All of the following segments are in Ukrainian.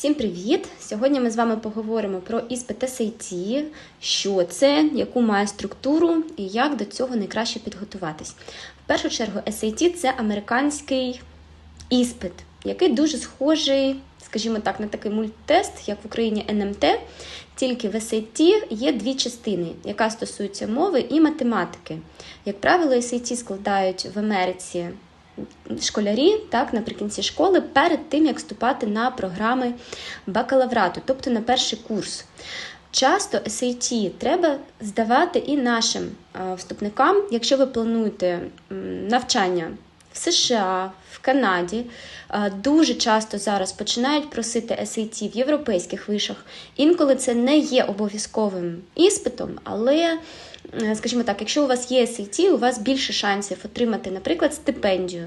Всім привіт! Сьогодні ми з вами поговоримо про іспит SAT, що це, яку має структуру і як до цього найкраще підготуватись. В першу чергу, SAT – це американський іспит, який дуже схожий, скажімо так, на такий мульттест, як в Україні НМТ. Тільки в SAT є дві частини, яка стосується мови і математики. Як правило, SAT складають в Америці школярі так, наприкінці школи перед тим, як вступати на програми бакалаврату, тобто на перший курс. Часто SAT треба здавати і нашим вступникам, якщо ви плануєте навчання в США, в Канаді. Дуже часто зараз починають просити SAT в європейських вишах. Інколи це не є обов'язковим іспитом, але Е, скажімо так, якщо у вас є SAT, у вас більше шансів отримати, наприклад, стипендію.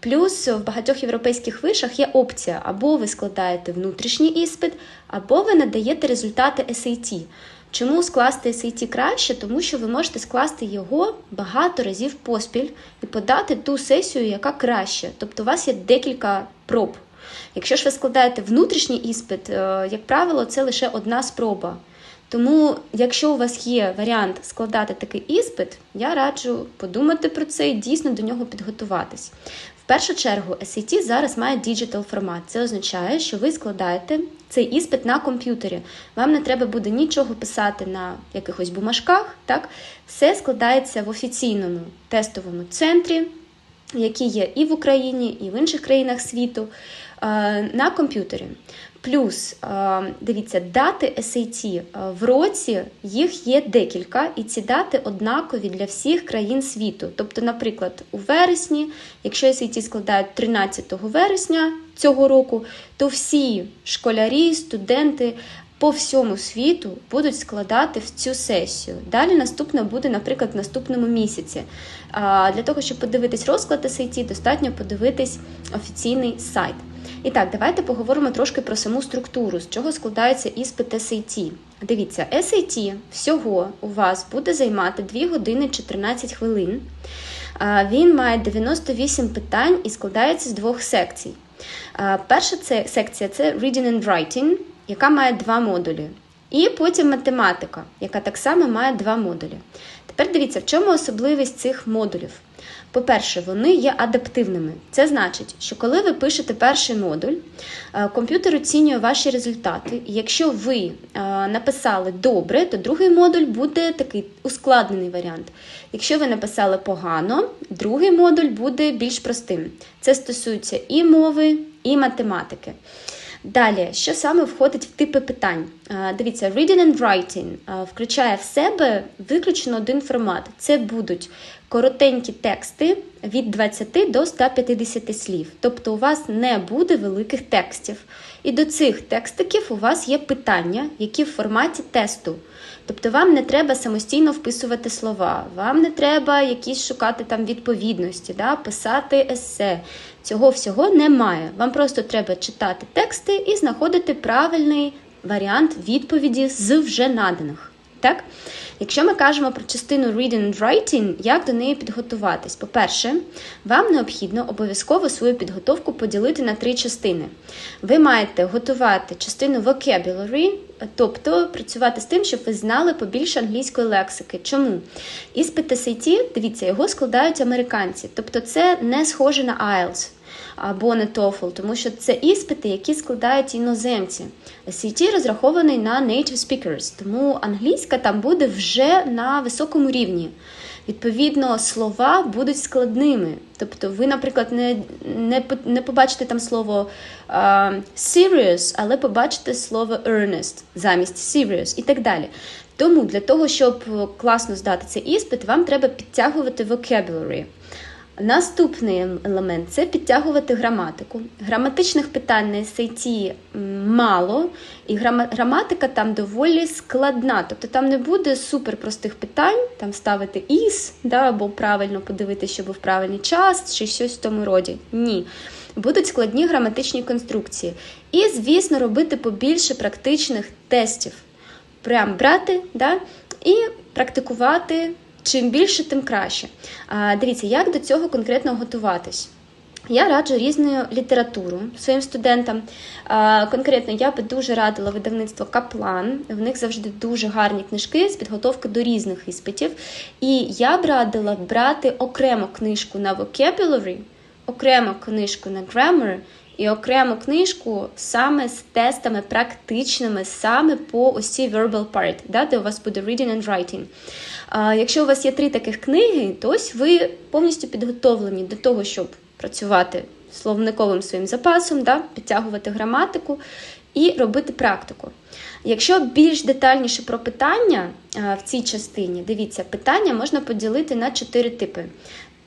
Плюс в багатьох європейських вишах є опція: або ви складаєте внутрішній іспит, або ви надаєте результати SAT. Чому скласти SAT краще? Тому що ви можете скласти його багато разів поспіль і подати ту сесію, яка краще. Тобто у вас є декілька проб. Якщо ж ви складаєте внутрішній іспит, е, як правило, це лише одна спроба. Тому, якщо у вас є варіант складати такий іспит, я раджу подумати про це і дійсно до нього підготуватись. В першу чергу, SAT зараз має діджитал формат. Це означає, що ви складаєте цей іспит на комп'ютері. Вам не треба буде нічого писати на якихось бумажках. Так? Все складається в офіційному тестовому центрі, який є і в Україні, і в інших країнах світу, на комп'ютері. Плюс, дивіться, дати SAT в році їх є декілька, і ці дати однакові для всіх країн світу. Тобто, наприклад, у вересні, якщо SAT складають 13 вересня цього року, то всі школярі, студенти по всьому світу будуть складати в цю сесію. Далі наступна буде, наприклад, в наступному місяці. Для того, щоб подивитись розклад SAT, достатньо подивитись офіційний сайт. І так, давайте поговоримо трошки про саму структуру, з чого складається іспит SAT. Дивіться, SAT всього у вас буде займати 2 години 14 хвилин. Він має 98 питань і складається з двох секцій. Перша секція це Reading and Writing, яка має два модулі. І потім математика, яка так само має два модулі. Тепер дивіться, в чому особливість цих модулів. По-перше, вони є адаптивними. Це значить, що коли ви пишете перший модуль, е, комп'ютер оцінює ваші результати. І якщо ви е, написали добре, то другий модуль буде такий ускладнений варіант. Якщо ви написали погано, другий модуль буде більш простим. Це стосується і мови, і математики. Далі, що саме входить в типи питань? Дивіться, reading and writing включає в себе виключно один формат. Це будуть коротенькі тексти від 20 до 150 слів. Тобто у вас не буде великих текстів. І до цих текстиків у вас є питання, які в форматі тесту. Тобто вам не треба самостійно вписувати слова, вам не треба якісь шукати там відповідності, да, писати есе. Цього всього немає. Вам просто треба читати тексти і знаходити правильний варіант відповіді з вже наданих. Так? Якщо ми кажемо про частину reading and writing, як до неї підготуватись? По-перше, вам необхідно обов'язково свою підготовку поділити на три частини. Ви маєте готувати частину vocabulary, тобто працювати з тим, щоб ви знали побільше англійської лексики. Чому? Іспит SAT, дивіться, його складають американці, тобто це не схоже на IELTS або не TOEFL, тому що це іспити, які складають іноземці. SAT розрахований на native speakers, тому англійська там буде вже на високому рівні. Відповідно, слова будуть складними. Тобто, ви, наприклад, не не, не побачите там слово uh, serious, але побачите слово earnest замість serious і так далі. Тому для того, щоб класно здати цей іспит, вам треба підтягувати vocabulary. Наступний елемент це підтягувати граматику. Граматичних питань на SAT мало, і граматика там доволі складна. Тобто там не буде суперпростих питань, там ставити із, да, або правильно подивитися, що був правильний час, чи щось в тому роді. Ні. Будуть складні граматичні конструкції. І, звісно, робити побільше практичних тестів. Прям брати да, і практикувати. Чим більше, тим краще. Дивіться, як до цього конкретно готуватись. Я раджу різну літературу своїм студентам. Конкретно я би дуже радила видавництво Каплан. В них завжди дуже гарні книжки з підготовки до різних іспитів. І я б радила брати окремо книжку на vocabulary, окремо книжку на grammar і окрему книжку саме з тестами практичними, саме по цій verbal part, да, де у вас буде reading and writing. А, Якщо у вас є три таких книги, то ось ви повністю підготовлені до того, щоб працювати словниковим своїм запасом, да, підтягувати граматику і робити практику. Якщо більш детальніше про питання в цій частині, дивіться, питання можна поділити на чотири типи.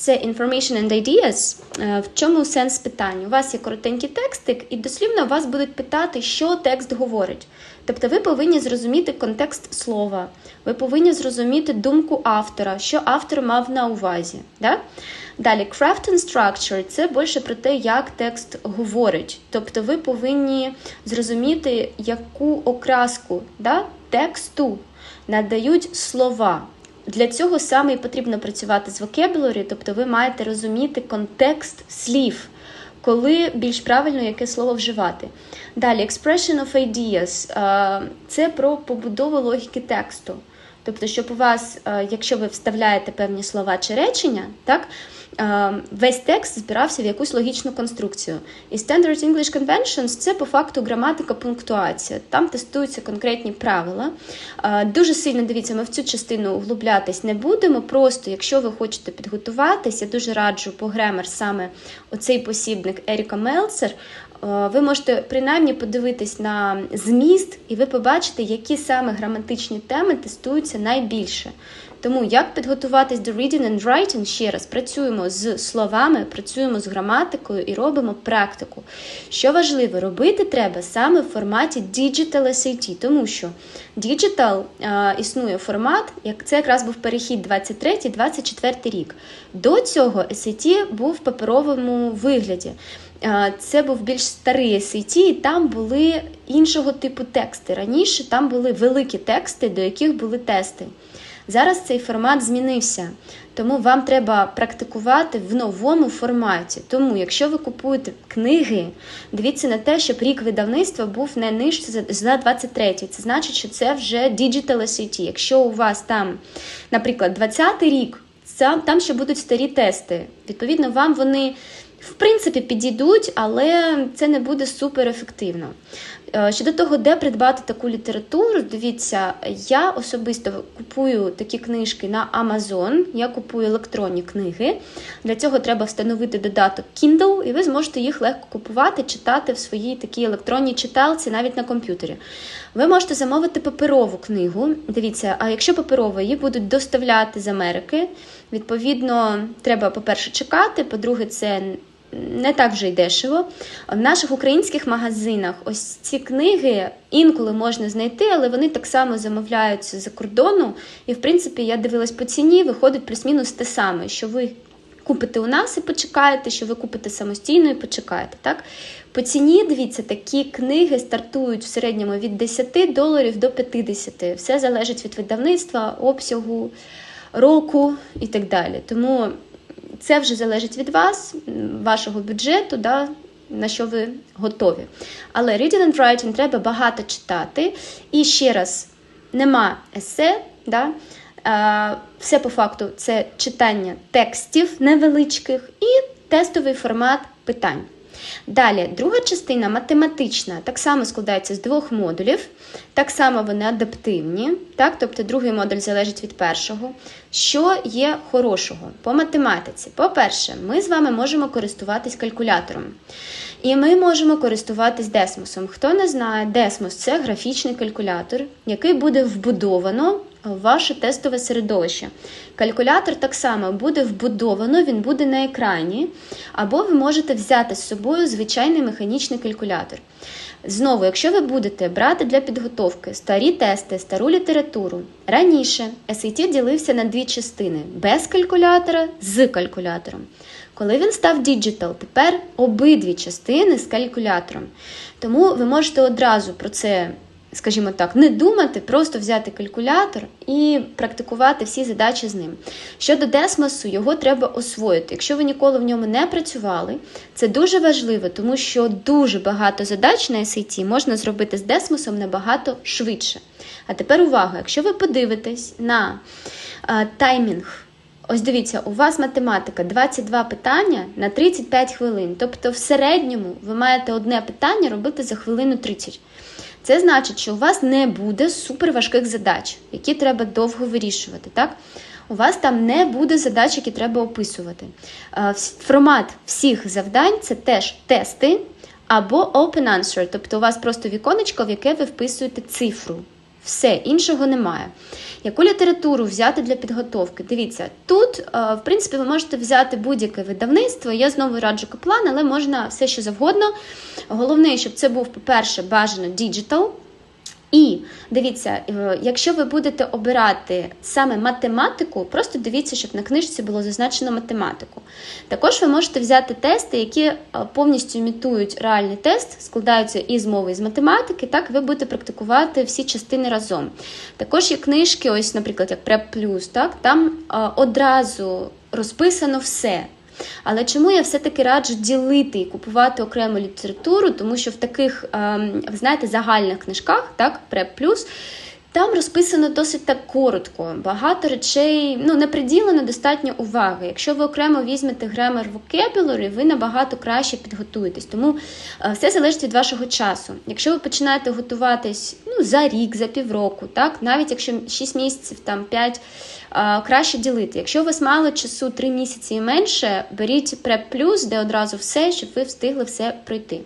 Це information and ideas. В чому сенс питання? У вас є коротенький текстик, і дослівно вас будуть питати, що текст говорить. Тобто ви повинні зрозуміти контекст слова, ви повинні зрозуміти думку автора, що автор мав на увазі. Да? Далі, craft and structure – це більше про те, як текст говорить. Тобто ви повинні зрозуміти, яку окраску да, тексту надають слова. Для цього саме і потрібно працювати з vocabulary, тобто ви маєте розуміти контекст слів, коли більш правильно яке слово вживати. Далі, expression of ideas – це про побудову логіки тексту. Тобто, щоб у вас, якщо ви вставляєте певні слова чи речення, так, весь текст збирався в якусь логічну конструкцію. І Standard English Conventions це по факту граматика, пунктуація. Там тестуються конкретні правила. Дуже сильно дивіться, ми в цю частину углублятись не будемо. Просто, якщо ви хочете підготуватись, я дуже раджу по гремер саме оцей посібник Еріка Мелцер. Ви можете принаймні подивитись на зміст, і ви побачите, які саме граматичні теми тестуються найбільше. Тому як підготуватись до reading and writing, ще раз працюємо з словами, працюємо з граматикою і робимо практику. Що важливо, робити треба саме в форматі Digital SAT, тому що Digital а, існує формат, як це якраз був перехід 23-24 рік. До цього SAT був в паперовому вигляді. Це був більш старий SAT, і там були іншого типу тексти. Раніше там були великі тексти, до яких були тести. Зараз цей формат змінився, тому вам треба практикувати в новому форматі. Тому, якщо ви купуєте книги, дивіться на те, щоб рік видавництва був не нижче за 23 Це значить, що це вже Digital SAT. Якщо у вас там, наприклад, 20-й рік, там ще будуть старі тести. Відповідно, вам вони. В принципі, підійдуть, але це не буде супер ефективно. Е, щодо того, де придбати таку літературу, дивіться, я особисто купую такі книжки на Amazon, я купую електронні книги. Для цього треба встановити додаток Kindle, і ви зможете їх легко купувати, читати в своїй такій електронній читалці, навіть на комп'ютері. Ви можете замовити паперову книгу. Дивіться, а якщо паперову, її будуть доставляти з Америки, відповідно, треба, по-перше, чекати, по-друге, це не так вже й дешево. В наших українських магазинах ось ці книги інколи можна знайти, але вони так само замовляються за кордону. І, в принципі, я дивилась по ціні, виходить плюс-мінус те саме, що ви купите у нас і почекаєте, що ви купите самостійно і почекаєте. так? По ціні, дивіться, такі книги стартують в середньому від 10 доларів до 50. Все залежить від видавництва, обсягу, року і так далі. Тому. Це вже залежить від вас, вашого бюджету, да, на що ви готові. Але reading and writing треба багато читати. І ще раз, нема есе, да, все по факту це читання текстів невеличких і тестовий формат питань. Далі, друга частина математична, так само складається з двох модулів, так само вони адаптивні, так? тобто другий модуль залежить від першого. Що є хорошого по математиці? По-перше, ми з вами можемо користуватись калькулятором. І ми можемо користуватись Десмосом. Хто не знає, Десмос це графічний калькулятор, який буде вбудовано ваше тестове середовище. Калькулятор так само буде вбудовано, він буде на екрані, або ви можете взяти з собою звичайний механічний калькулятор. Знову, якщо ви будете брати для підготовки старі тести, стару літературу, раніше SAT ділився на дві частини без калькулятора з калькулятором. Коли він став Digital, тепер обидві частини з калькулятором. Тому ви можете одразу про це скажімо так, не думати, просто взяти калькулятор і практикувати всі задачі з ним. Щодо Десмосу, його треба освоїти. Якщо ви ніколи в ньому не працювали, це дуже важливо, тому що дуже багато задач на SAT можна зробити з Десмосом набагато швидше. А тепер увага, якщо ви подивитесь на а, таймінг. Ось дивіться, у вас математика 22 питання на 35 хвилин. Тобто, в середньому ви маєте одне питання робити за хвилину 30. Це значить, що у вас не буде суперважких задач, які треба довго вирішувати. так? У вас там не буде задач, які треба описувати. Формат всіх завдань це теж тести або open answer, тобто у вас просто віконечко, в яке ви вписуєте цифру. Все, іншого немає. Яку літературу взяти для підготовки? Дивіться, тут, е, в принципі, ви можете взяти будь-яке видавництво. Я знову раджу каплан, але можна все що завгодно. Головне, щоб це був, по-перше, бажано діджитал. І дивіться, е, якщо ви будете обирати саме математику, просто дивіться, щоб на книжці було зазначено математику. Також ви можете взяти тести, які е, повністю імітують реальний тест, складаються із мови і з математики, так ви будете практикувати всі частини разом. Також є книжки, ось, наприклад, як Prep так, там е, одразу розписано все. Але чому я все-таки раджу ділити і купувати окрему літературу, тому що в таких, ем, ви знаєте, загальних книжках, так, преп Plus, там розписано досить так коротко, багато речей ну, не приділено достатньо уваги. Якщо ви окремо візьмете грамер vocabulary, ви набагато краще підготуєтесь. Тому е, все залежить від вашого часу. Якщо ви починаєте готуватись ну, за рік, за півроку, так, навіть якщо 6 місяців, там 5, е, краще ділити. Якщо у вас мало часу 3 місяці і менше, беріть Plus, де одразу все, щоб ви встигли все пройти.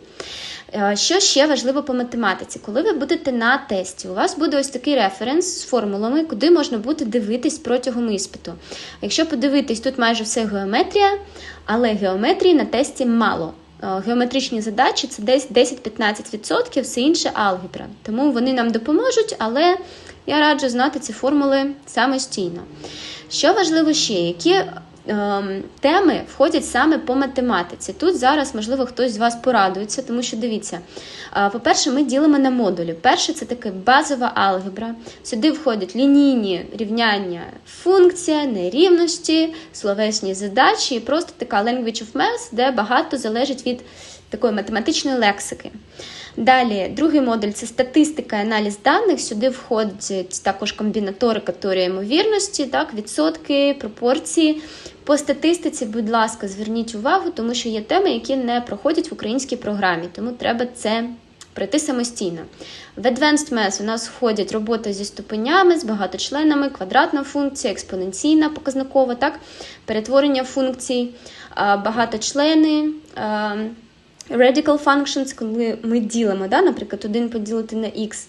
Е, що ще важливо по математиці? Коли ви будете на тесті, у вас буде ось такий референс з формулами, куди можна буде дивитись протягом іспиту. Якщо подивитись, тут майже все геометрія, але геометрії на тесті мало. Е, геометричні задачі це десь 10-15%, все інше алгебра. Тому вони нам допоможуть, але я раджу знати ці формули самостійно. Що важливо ще, які теми входять саме по математиці. Тут зараз, можливо, хтось з вас порадується, тому що дивіться, по-перше, ми ділимо на модулі. Перше це таке базова алгебра. Сюди входять лінійні рівняння, функція, нерівності, словесні задачі, і просто така language of math, де багато залежить від такої математичної лексики. Далі, другий модуль це статистика і аналіз даних. Сюди входить також комбінаторика теорія ймовірності, так, відсотки, пропорції. По статистиці, будь ласка, зверніть увагу, тому що є теми, які не проходять в українській програмі, тому треба це пройти самостійно. В Advanced Math у нас входять роботи зі ступенями, з багаточленами, квадратна функція, експоненційна показникова, так, перетворення функцій, багаточлени. Radical functions, коли ми ділимо, да, наприклад, 1 поділити на x.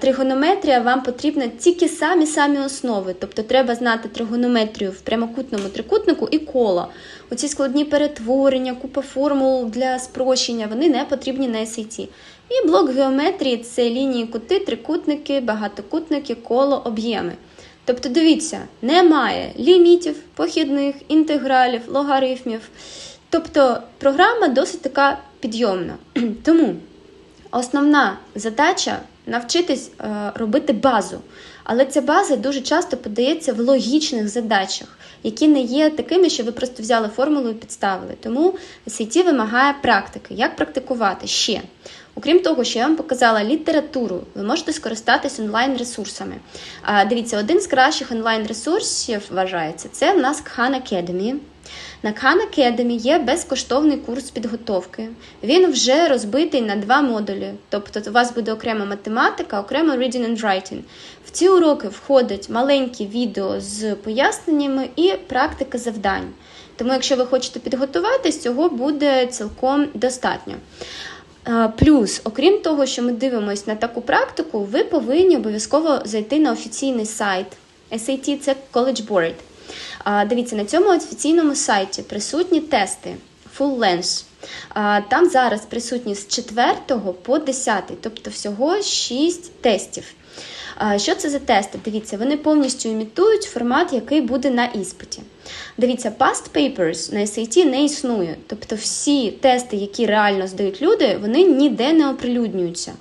Тригонометрія вам потрібна тільки самі-самі основи. Тобто треба знати тригонометрію в прямокутному трикутнику і коло. Оці складні перетворення, купа формул для спрощення, вони не потрібні на SAT. І блок геометрії це лінії кути, трикутники, багатокутники, коло, об'єми. Тобто, дивіться, немає лімітів, похідних, інтегралів, логарифмів. Тобто програма досить така підйомна. Тому основна задача навчитись е, робити базу. Але ця база дуже часто подається в логічних задачах, які не є такими, що ви просто взяли формулу і підставили. Тому SAT вимагає практики. Як практикувати ще? Окрім того, що я вам показала літературу, ви можете скористатись онлайн-ресурсами. Дивіться, один з кращих онлайн-ресурсів вважається це в нас Khan Academy. На Khan Academy є безкоштовний курс підготовки. Він вже розбитий на два модулі. Тобто у вас буде окрема математика, окремо reading and writing. В ці уроки входять маленькі відео з поясненнями і практика завдань. Тому, якщо ви хочете підготуватись, цього буде цілком достатньо. Плюс, окрім того, що ми дивимося на таку практику, ви повинні обов'язково зайти на офіційний сайт. SAT – це College Board. Дивіться, на цьому офіційному сайті присутні тести Full Length. Там зараз присутні з 4 по 10, тобто всього 6 тестів. Що це за тести? Дивіться, вони повністю імітують формат, який буде на іспиті. Дивіться, past papers на SAT не існує. Тобто всі тести, які реально здають люди, вони ніде не оприлюднюються.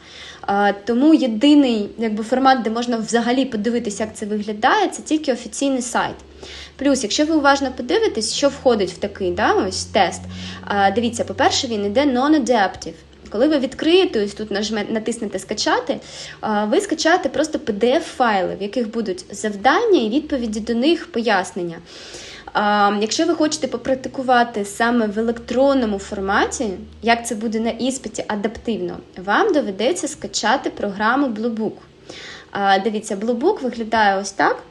Тому єдиний якби, формат, де можна взагалі подивитися, як це виглядає, це тільки офіційний сайт. Плюс, якщо ви уважно подивитесь, що входить в такий да, ось тест, дивіться, по-перше, він іде non-adaptive. Коли ви відкриєте, ось тут натиснете скачати, ви скачаєте просто PDF-файли, в яких будуть завдання і відповіді до них пояснення. Якщо ви хочете попрактикувати саме в електронному форматі, як це буде на іспиті адаптивно, вам доведеться скачати програму Bluebook. Дивіться, Bluebook виглядає ось так.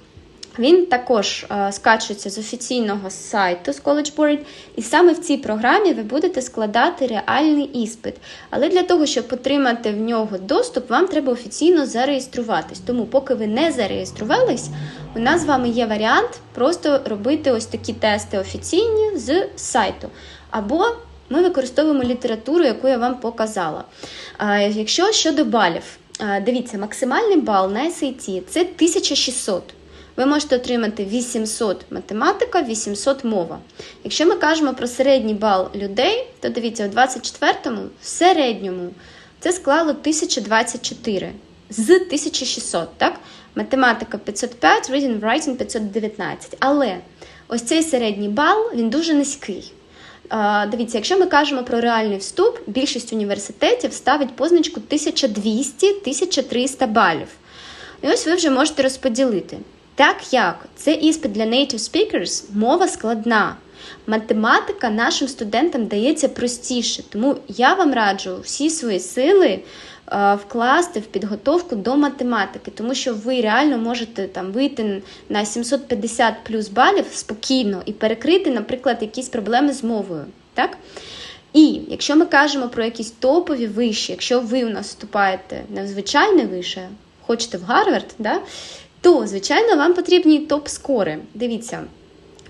Він також е, скачується з офіційного сайту з College Board, і саме в цій програмі ви будете складати реальний іспит. Але для того, щоб отримати в нього доступ, вам треба офіційно зареєструватись. Тому, поки ви не зареєструвались, у нас з вами є варіант просто робити ось такі тести офіційні з сайту. Або ми використовуємо літературу, яку я вам показала. Е, Якщо щодо балів, е, дивіться, максимальний бал на SAT – це 1600. Ви можете отримати 800 математика, 800 мова. Якщо ми кажемо про середній бал людей, то дивіться, у 24-му в середньому це склало 1024 з 1600, так? Математика 505, reading writing 519. Але ось цей середній бал, він дуже низький. Дивіться, якщо ми кажемо про реальний вступ, більшість університетів ставить позначку 1200-1300 балів. І ось ви вже можете розподілити. Так як це іспит для native speakers, мова складна. Математика нашим студентам дається простіше, тому я вам раджу всі свої сили е, вкласти в підготовку до математики, тому що ви реально можете там вийти на 750 плюс балів спокійно і перекрити, наприклад, якісь проблеми з мовою. Так? І якщо ми кажемо про якісь топові виші, якщо ви у нас вступаєте на звичайне вище, хочете в Гарвард, да, то, звичайно, вам потрібні топ-скори. Дивіться,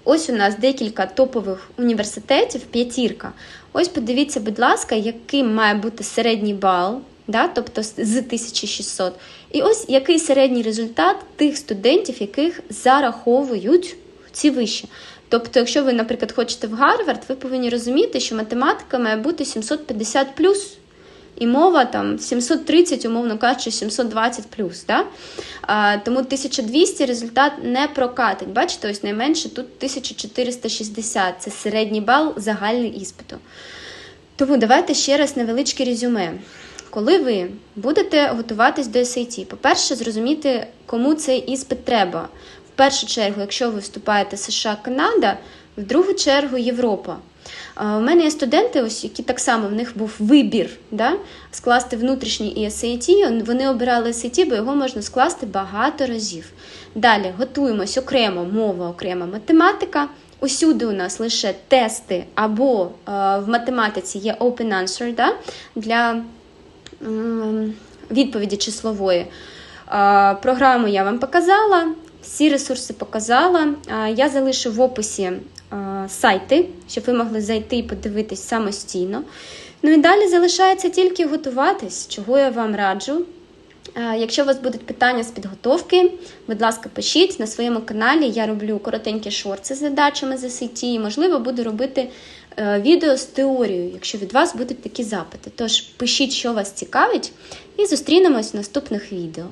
ось у нас декілька топових університетів, п'ятірка. Ось подивіться, будь ласка, яким має бути середній бал, да, тобто з 1600. І ось який середній результат тих студентів, яких зараховують ці виші. Тобто, якщо ви, наприклад, хочете в Гарвард, ви повинні розуміти, що математика має бути 750 і мова там 730, умовно кажучи, 720 плюс. Да? А, Тому 1200 результат не прокатить. Бачите, ось найменше тут 1460 це середній бал загальний іспиту. Тому давайте ще раз невеличке резюме. Коли ви будете готуватись до SAT, по-перше, зрозуміти, кому цей іспит треба. В першу чергу, якщо ви вступаєте США, Канада, в другу чергу Європа. У мене є студенти, ось які так само в них був вибір да, скласти внутрішній і SAT. Вони обирали SAT, бо його можна скласти багато разів. Далі готуємось окремо мова, окрема математика. Усюди у нас лише тести, або е, в математиці є open answer да, для е, відповіді числової. Е, програму я вам показала, всі ресурси показала. Я залишу в описі сайти, щоб ви могли зайти і подивитись самостійно. Ну і далі залишається тільки готуватись, чого я вам раджу. Якщо у вас будуть питання з підготовки, будь ласка, пишіть на своєму каналі. Я роблю коротенькі шорти з задачами з SAT, і, можливо, буду робити е, відео з теорією, якщо від вас будуть такі запити. Тож пишіть, що вас цікавить, і зустрінемось в наступних відео.